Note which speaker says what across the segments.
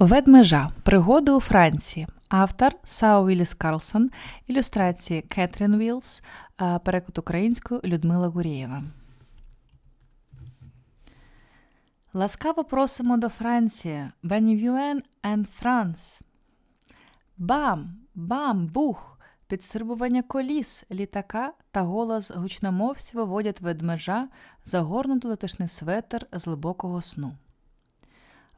Speaker 1: Ведмежа. Пригоди у Франції. Автор Сау Віліс Карлсон. Ілюстрації Кетрін Вілс. е, Переклад українською Людмила Гурєєва. Ласкаво просимо до Франції. Бенівюен ен Франс. Бам! Бам! Бух! Підстрибування коліс, літака та голос гучномовців виводять ведмежа, загорнуту затишний светр з глибокого сну.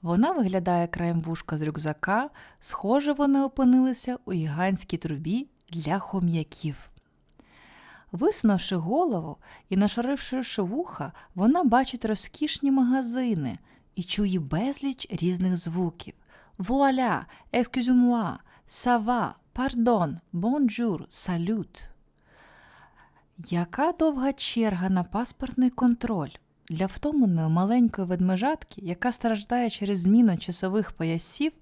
Speaker 1: Вона виглядає краєм вушка з рюкзака, схоже, вони опинилися у гігантській трубі для хом'яків. Висунувши голову і нашаривши вуха, вона бачить розкішні магазини і чує безліч різних звуків. Вуаля, ескюзюмуа, сава, пардон, бонжур, салют. Яка довга черга на паспортний контроль для втомленої маленької ведмежатки, яка страждає через зміну часових поясів,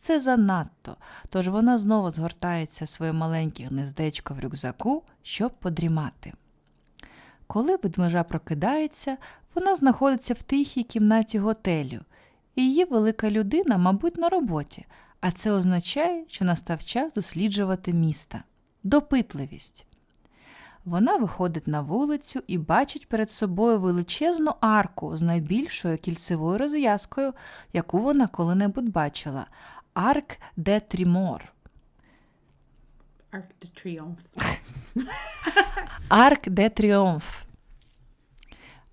Speaker 1: це занадто, тож вона знову згортається своє маленьке гнездечко в рюкзаку, щоб подрімати. Коли ведмежа прокидається, вона знаходиться в тихій кімнаті готелю, і її велика людина, мабуть, на роботі, а це означає, що настав час досліджувати міста. Допитливість. Вона виходить на вулицю і бачить перед собою величезну арку з найбільшою кільцевою розв'язкою, яку вона коли-небудь бачила Арк де Трімор.
Speaker 2: Arc de Triomphe.
Speaker 1: Арк де Тріумф.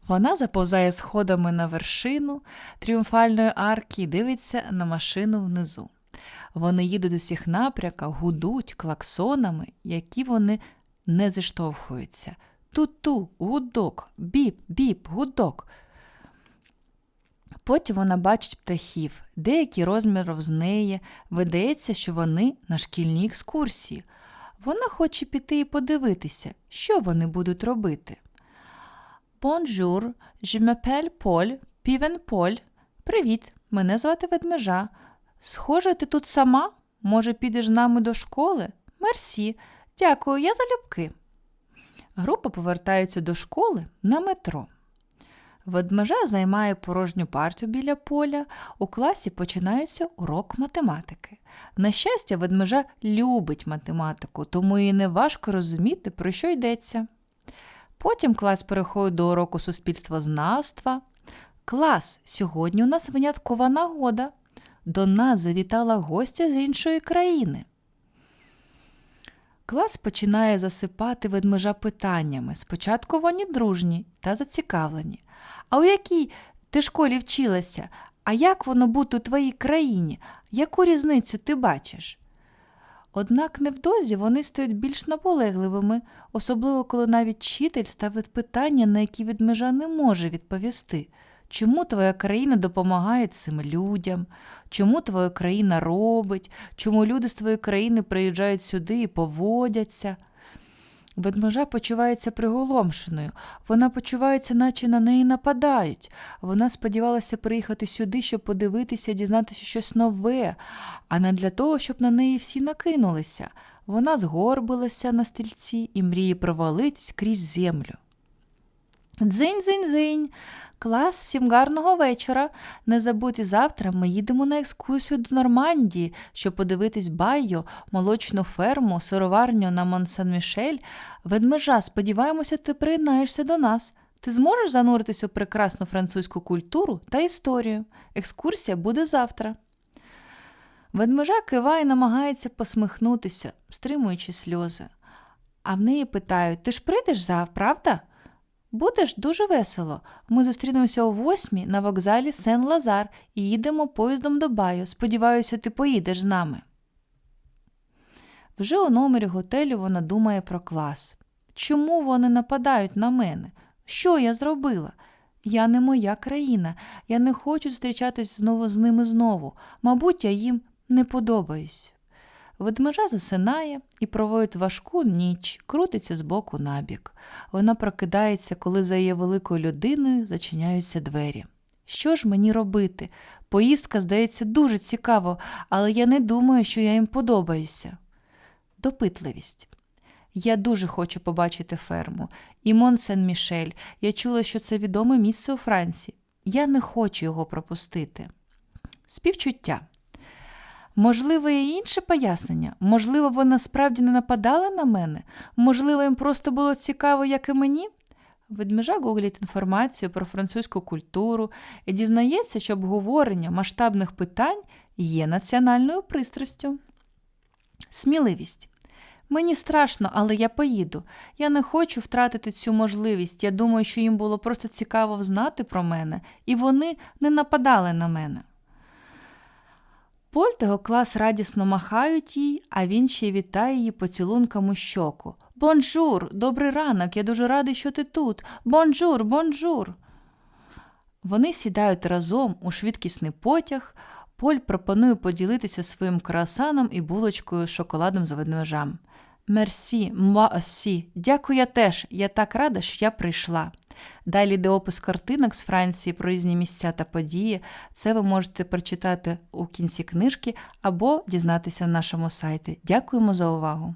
Speaker 1: Вона заповзає сходами на вершину тріумфальної арки і дивиться на машину внизу. Вони їдуть у всіх гудуть клаксонами, які вони не зіштовхуються. Ту-ту, гудок, біп, біп, гудок. Потім вона бачить птахів, деякі розміром з неї, видається, що вони на шкільній екскурсії. Вона хоче піти і подивитися, що вони будуть робити. Бонжур, m'appelle Поль, півен Поль. Привіт, мене звати Ведмежа. Схоже, ти тут сама? Може, підеш з нами до школи? Мерсі, дякую, я залюбки. Група повертається до школи на метро. Ведмежа займає порожню партію біля поля. У класі починається урок математики. На щастя, ведмежа любить математику, тому їй не важко розуміти, про що йдеться. Потім клас переходить до уроку суспільствознавства. Клас, сьогодні у нас виняткова нагода. До нас завітала гостя з іншої країни. Клас починає засипати ведмежа питаннями. Спочатку вони дружні та зацікавлені. А у якій ти школі вчилася? А як воно бути у твоїй країні? Яку різницю ти бачиш? Однак невдовзі вони стають більш наполегливими, особливо коли навіть вчитель ставить питання, на які ведмежа не може відповісти. Чому твоя країна допомагає цим людям? Чому твоя країна робить? Чому люди з твоєї країни приїжджають сюди і поводяться? Ведмежа почувається приголомшеною, вона почувається, наче на неї нападають. Вона сподівалася приїхати сюди, щоб подивитися, дізнатися щось нове, а не для того, щоб на неї всі накинулися. Вона згорбилася на стільці і мріє провалитись крізь землю. Дзинь-дзинь-дзинь. Клас, всім гарного вечора. Не забудь, завтра ми їдемо на екскурсію до Нормандії, щоб подивитись байо, молочну ферму, сироварню на Монсан-Мішель. Ведмежа, сподіваємося, ти приєднаєшся до нас. Ти зможеш зануритись у прекрасну французьку культуру та історію. Екскурсія буде завтра. Ведмежа киває намагається посміхнутися, стримуючи сльози. А в неї питають: ти ж прийдеш завтра, правда? Будеш дуже весело. Ми зустрінемося о восьмій на вокзалі Сен-Лазар і їдемо поїздом до Баю. Сподіваюся, ти поїдеш з нами. Вже у номері готелю вона думає про клас. Чому вони нападають на мене? Що я зробила? Я не моя країна, я не хочу зустрічатись знову з ними знову. Мабуть, я їм не подобаюсь. Ведмежа засинає і проводить важку ніч, крутиться з боку на бік. Вона прокидається, коли за її великою людиною зачиняються двері. Що ж мені робити? Поїздка здається дуже цікаво, але я не думаю, що я їм подобаюся. Допитливість. Я дуже хочу побачити ферму. І Мон-Сен-Мішель. Я чула, що це відоме місце у Франції. Я не хочу його пропустити. Співчуття. Можливо, є інше пояснення? Можливо, вона справді не нападала на мене? Можливо, їм просто було цікаво, як і мені? Ведмежа гуглить інформацію про французьку культуру і дізнається, що обговорення масштабних питань є національною пристрастю. Сміливість. Мені страшно, але я поїду. Я не хочу втратити цю можливість. Я думаю, що їм було просто цікаво взнати про мене, і вони не нападали на мене. Поль та його клас радісно махають їй, а він ще вітає її поцілунками щоку. Бонжур, добрий ранок, я дуже радий, що ти тут. Бонжур, бонжур. Вони сідають разом у швидкісний потяг. Поль пропонує поділитися своїм красаном і булочкою з шоколадом з ведмежам. Мерсі, муа осі. Дякую я теж. Я так рада, що я прийшла. Далі йде опис картинок з Франції про різні місця та події. Це ви можете прочитати у кінці книжки або дізнатися на нашому сайті. Дякуємо за увагу!